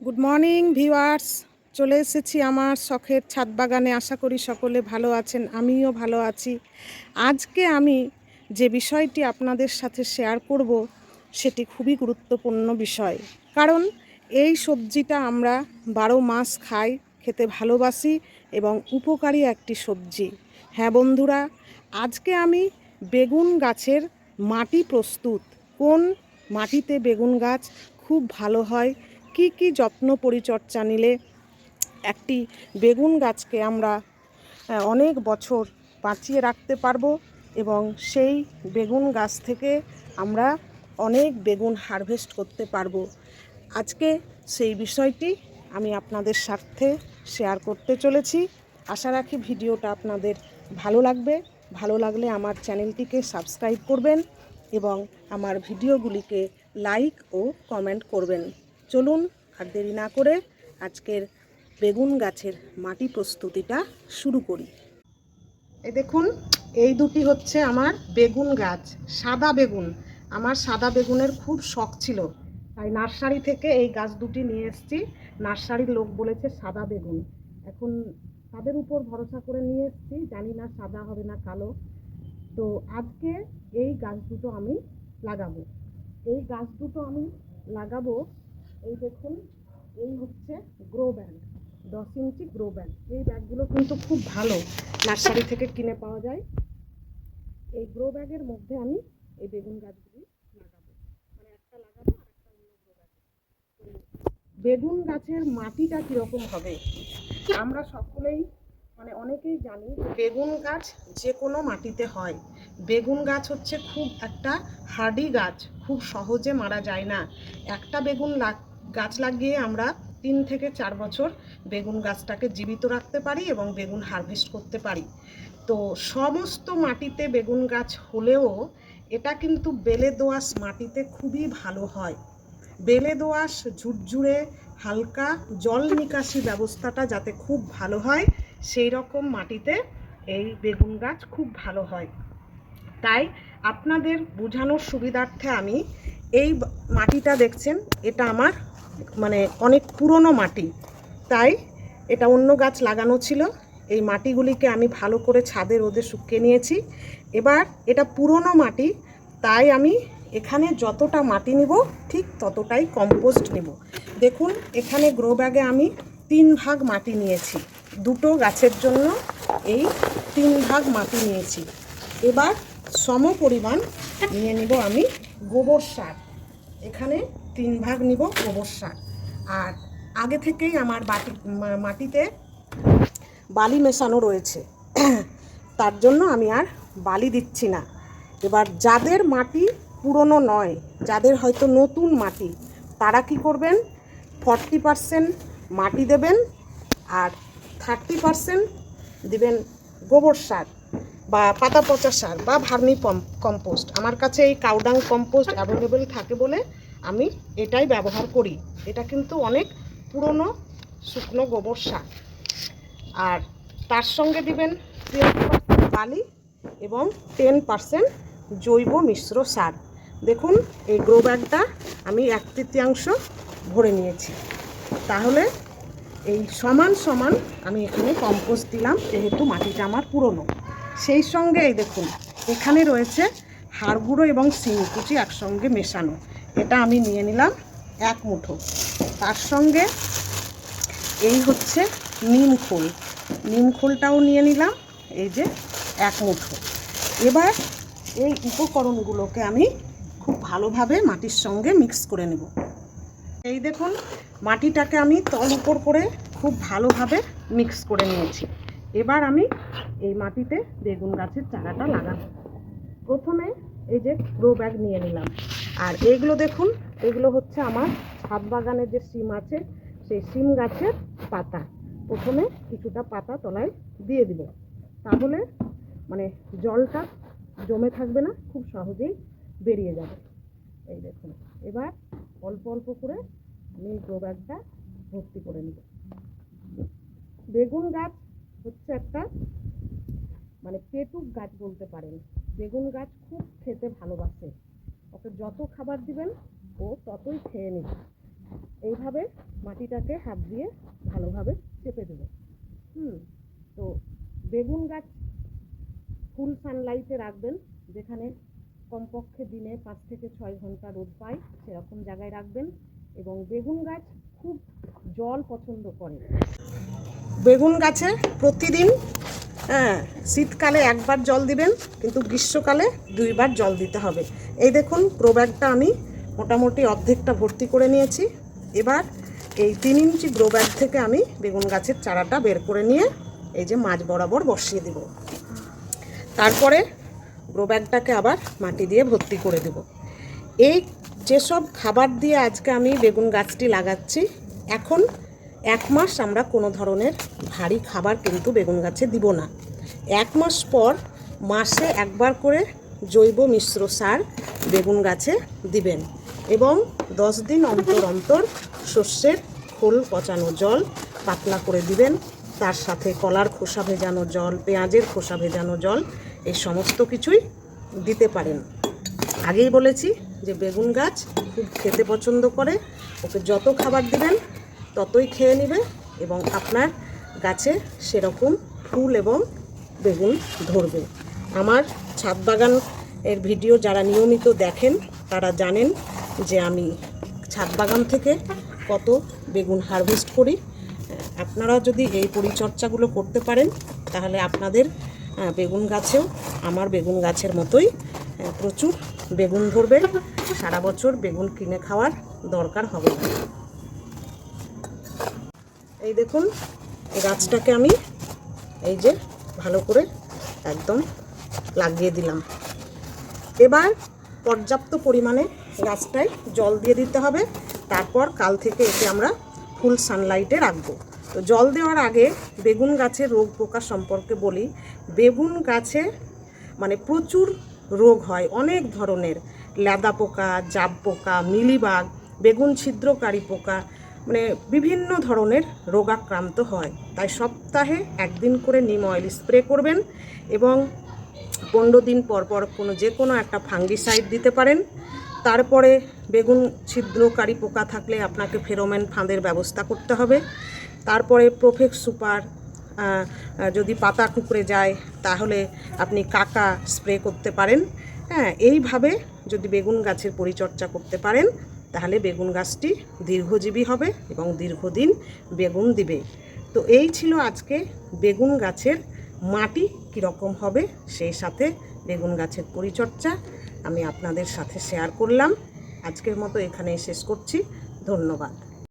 Good morning viewers চলে এসেছি আমার শখের ছাদ বাগানে। আশা করি সকলে ভালো আছেন, আমিও ভালো আছি। আজকে আমি যে বিষয়টি আপনাদের সাথে শেয়ার করব, সেটি খুবই গুরুত্বপূর্ণ বিষয়। কারণ এই সবজিটা আমরা বারো মাস খাই, খেতে ভালোবাসি এবং উপকারী একটি সবজি। হ্যাঁ বন্ধুরা, আজকে আমি বেগুন গাছের মাটি প্রস্তুত। কোন মাটিতে বেগুন গাছ খুব ভালো হয় কি কি যত্ন পরিচর্যা নিলে একটি বেগুন গাছকে আমরা অনেক বছর বাঁচিয়ে রাখতে পারব এবং সেই বেগুন গাছ থেকে আমরা অনেক বেগুন হারভেস্ট করতে পারব। আজকে সেই বিষয়টি আমি আপনাদের সাথে শেয়ার করতে চলেছি। আশা রাখি ভিডিওটা আপনাদের ভালো লাগবে। ভালো লাগলে আমার চ্যানেলটিকে সাবস্ক্রাইব করবেন এবং আমার ভিডিওগুলিকে লাইক ও কমেন্ট করবেন। চলুন আর দেরি না করে আজকের বেগুন গাছের মাটি প্রস্তুতিটা শুরু করি। এই দেখুন, এই দুটি হচ্ছে আমার বেগুন গাছ, সাদা বেগুন। আমার সাদা বেগুনের খুব শখ ছিল। তাই নার্সারি থেকে এই গাছ দুটি নিয়ে এসেছি। নার্সারির লোক বলেছে সাদা বেগুন। এখন তাদের উপর ভরসা করে নিয়ে এসেছি। জানি না সাদা হবে না কালো। তো আজকে এই গাছ দুটো আমি লাগাবো। এই গাছ দুটো আমি লাগাবো এই দেখুন, এই হচ্ছে গ্রো ব্যাগ দশ ইঞ্চি গ্রো ব্যাগ এই ব্যাগগুলো কিন্তু খুব ভালো, নার্সারি থেকে কিনে পাওয়া যায়। এই গ্রো ব্যাগের মধ্যে আমি এই বেগুন গাছগুলি লাগাবো। মানে একটা লাগাবো আর একটা অন্য গ্রো বেগুন গাছের মাটিটা কীরকম হবে? আমরা সকলেই মানে অনেকেই জানি বেগুন গাছ যে কোনো মাটিতে হয়। বেগুন গাছ হচ্ছে খুব একটা হার্ডি গাছ, খুব সহজে মারা যায় না। একটা বেগুন লাগ গাছ লাগিয়ে আমরা তিন থেকে চার বছর বেগুন গাছটাকে জীবিত রাখতে পারি এবং বেগুন হারভেস্ট করতে পারি। তো সমস্ত মাটিতে বেগুন গাছ হলেও এটা কিন্তু বেলে দোআঁশ মাটিতে খুবই ভালো হয়। বেলে দোআঁশ, ঝুরঝুরে, হালকা জল নিকাশি ব্যবস্থাটা যাতে খুব ভালো হয়, সেই রকম মাটিতে এই বেগুন গাছ খুব ভালো হয়। তাই আপনাদের বোঝানোর সুবিধার্থে আমি এই মাটিটা দেখছেন, এটা আমার মানে অনেক পুরনো মাটি। তাই এটা অন্য গাছ লাগানো ছিল। এই মাটিগুলিকে আমি ভালো করে ছাদে রোদে শুকিয়ে নিয়েছি। এবার এটা পুরনো মাটি, তাই আমি এখানে যতটা মাটি নিব, ঠিক ততটাই কম্পোস্ট নিব। দেখুন, এখানে গ্রো ব্যাগে আমি তিন ভাগ মাটি নিয়েছি। দুটো গাছের জন্য এই তিন ভাগ মাটি নিয়েছি। এবার সম পরিমাণ নিয়ে নিব আমি গোবর সার। এখানে তিন ভাগ নিব গোবর সার আর আগে থেকেই আমার বাটি মাটিতে বালি মেশানো রয়েছে। তার জন্য আমি আর বালি দিচ্ছি না। এবার যাদের মাটি পুরনো নয়, যাদের হয়তো নতুন মাটি, তারা কি করবেন? ফর্টি পারসেন্ট মাটি দেবেন আর থার্টি পারসেন্ট দেবেন গোবর সার বা পাতা পচা সার বা ভার্মি কম্পোস্ট। আমার কাছে এই কাউডাং কম্পোস্ট অ্যাভেলেবেল থাকে বলে আমি এটাই ব্যবহার করি। এটা কিন্তু অনেক পুরনো শুকনো গোবর সার। আর তার সঙ্গে দিবেন বালি এবং টেন পার্সেন্ট জৈব মিশ্র সার। দেখুন, এই গ্রো ব্যাগটা আমি এক তৃতীয়াংশ ভরে নিয়েছি। তাহলে এই সমান সমান আমি এখানে কম্পোস্ট দিলাম, যেহেতু মাটিটা আমার পুরনো। সেই সঙ্গে এই দেখুন, এখানে রয়েছে হাড় গুঁড়ো এবং শিংকুচি একসঙ্গে মেশানো। এটা আমি নিয়ে নিলাম এক মুঠো। তার সঙ্গে এই হচ্ছে নিম খোল। নিম খোলটাও নিয়ে নিলাম, এই যে এক মুঠো। এবার এই উপকরণগুলোকে আমি খুব ভালোভাবে মাটির সঙ্গে মিক্স করে নেব। এই দেখুন, মাটিটাকে আমি তল উপর করে খুব ভালোভাবে মিক্স করে নিয়েছি। এবার আমি এই মাটিতে বেগুন গাছের চারাটা লাগাবো। প্রথমে এই যে গ্রো ব্যাগ নিয়ে নিলাম। আর এইগুলো দেখুন, এগুলো হচ্ছে আমার ছাদ বাগানের যে সিম আছে, সেই সিম গাছের পাতা। প্রথমে কিছুটা পাতা তলায় দিয়ে দিব। তাহলে মানে জলটা জমে থাকবে না, খুব সহজেই বেরিয়ে যাবে। এই দেখুন, এবার অল্প অল্প করে আমি গ্রো ভর্তি করে নেব। বেগুন গাছ হচ্ছে একটা মানে পেটুক গাছ বলতে পারেন। বেগুন গাছ খুব খেতে ভালোবাসে। ওকে যত খাবার দিবেন, ও ততই খেয়ে নেবে। এইভাবে মাটিটাকে হাত দিয়ে ভালোভাবে চেপে দেবে। হুম, তো বেগুন গাছ ফুল সানলাইটে রাখবেন, যেখানে কমপক্ষে দিনে পাঁচ থেকে ছয় ঘণ্টা রোদ পায়, সেরকম জায়গায় রাখবেন এবং বেগুন গাছ খুব জল পছন্দ করে। বেগুন গাছে প্রতিদিন হ্যাঁ শীতকালে একবার জল দিবেন, কিন্তু গ্রীষ্মকালে দুইবার জল দিতে হবে। এই দেখুন, প্রো ব্যাগটা আমি মোটামুটি অর্ধেকটা ভর্তি করে নিয়েছি। এবার এই তিন ইঞ্চি গ্রো ব্যাগ থেকে আমি বেগুন গাছের চারাটা বের করে নিয়ে এই যে মাছ বরাবর বসিয়ে দেব। তারপরে গ্রো ব্যাগটাকে আবার মাটি দিয়ে ভর্তি করে দেব। এই যেসব খাবার দিয়ে আজকে আমি বেগুন গাছটি লাগাচ্ছি, এখন এক মাস আমরা কোনো ধরনের ভারী খাবার কিন্তু বেগুন গাছে দিব না। এক মাস পর মাসে একবার করে জৈব মিশ্র সার বেগুন গাছে দিবেন এবং দশ দিন অন্তর অন্তর শস্যের খোল পচানো জল পাতলা করে দিবেন, তার সাথে কলার খোসা ভেজানো জল, পেঁয়াজের খোসা ভেজানো জল, এই সমস্ত কিছুই দিতে পারেন। আগেই বলেছি যে বেগুন গাছ খুব খেতে পছন্দ করে, ওকে যত খাবার দিবেন ততই খেয়ে নেবে এবং আপনার গাছে সেরকম ফুল এবং বেগুন ধরবে। আমার ছাদ বাগান এর ভিডিও যারা নিয়মিত দেখেন, তারা জানেন যে আমি ছাদ বাগান থেকে কত বেগুন হারভেস্ট করি। আপনারা যদি এই পরিচর্যাগুলো করতে পারেন, তাহলে আপনাদের বেগুন গাছেও আমার বেগুন গাছের মতোই প্রচুর বেগুন ধরবে। সারা বছর বেগুন কিনে খাওয়ার দরকার হবে না। এই দেখুন গাছটাকে আমি এই যে ভালো করে একদম লাগিয়ে দিলাম। এবার পর্যাপ্ত পরিমাণে গাছটায় জল দিয়ে দিতে হবে। তারপর কাল থেকে একে আমরা ফুল সানলাইটে রাখব। তো জল দেওয়ার আগে বেগুন গাছের রোগ পোকা সম্পর্কে বলি। বেগুন গাছে মানে প্রচুর রোগ হয়, অনেক ধরনের। ল্যাদা পোকা, জাব পোকা, মিলিবাগ, বেগুন ছিদ্রকারী পোকা মানে বিভিন্ন ধরনের রোগাক্রান্ত হয়। তাই সপ্তাহে একদিন করে নিম অয়েল স্প্রে করবেন এবং পনেরো দিন পর পর কোনো যে কোনো একটা ফাঙ্গিসাইড দিতে পারেন। তারপরে বেগুন ছিদ্রকারী পোকা থাকলে আপনাকে ফেরোমেন ফাঁদের ব্যবস্থা করতে হবে। তারপরে প্রোফেক্স সুপার যদি পাতা কুকড়ে যায়, তাহলে আপনি কাকা স্প্রে করতে পারেন। হ্যাঁ এইভাবে যদি বেগুন গাছের পরিচর্যা করতে পারেন তাহলে বেগুন গাছটি দীর্ঘজীবী হবে এবং দীর্ঘদিন বেগুন দিবে। তো এই ছিল আজকে বেগুন গাছের মাটি কীরকম হবে, সেই সাথে বেগুন গাছের পরিচর্যা আমি আপনাদের সাথে শেয়ার করলাম। আজকের মতো এখানেই শেষ করছি। ধন্যবাদ।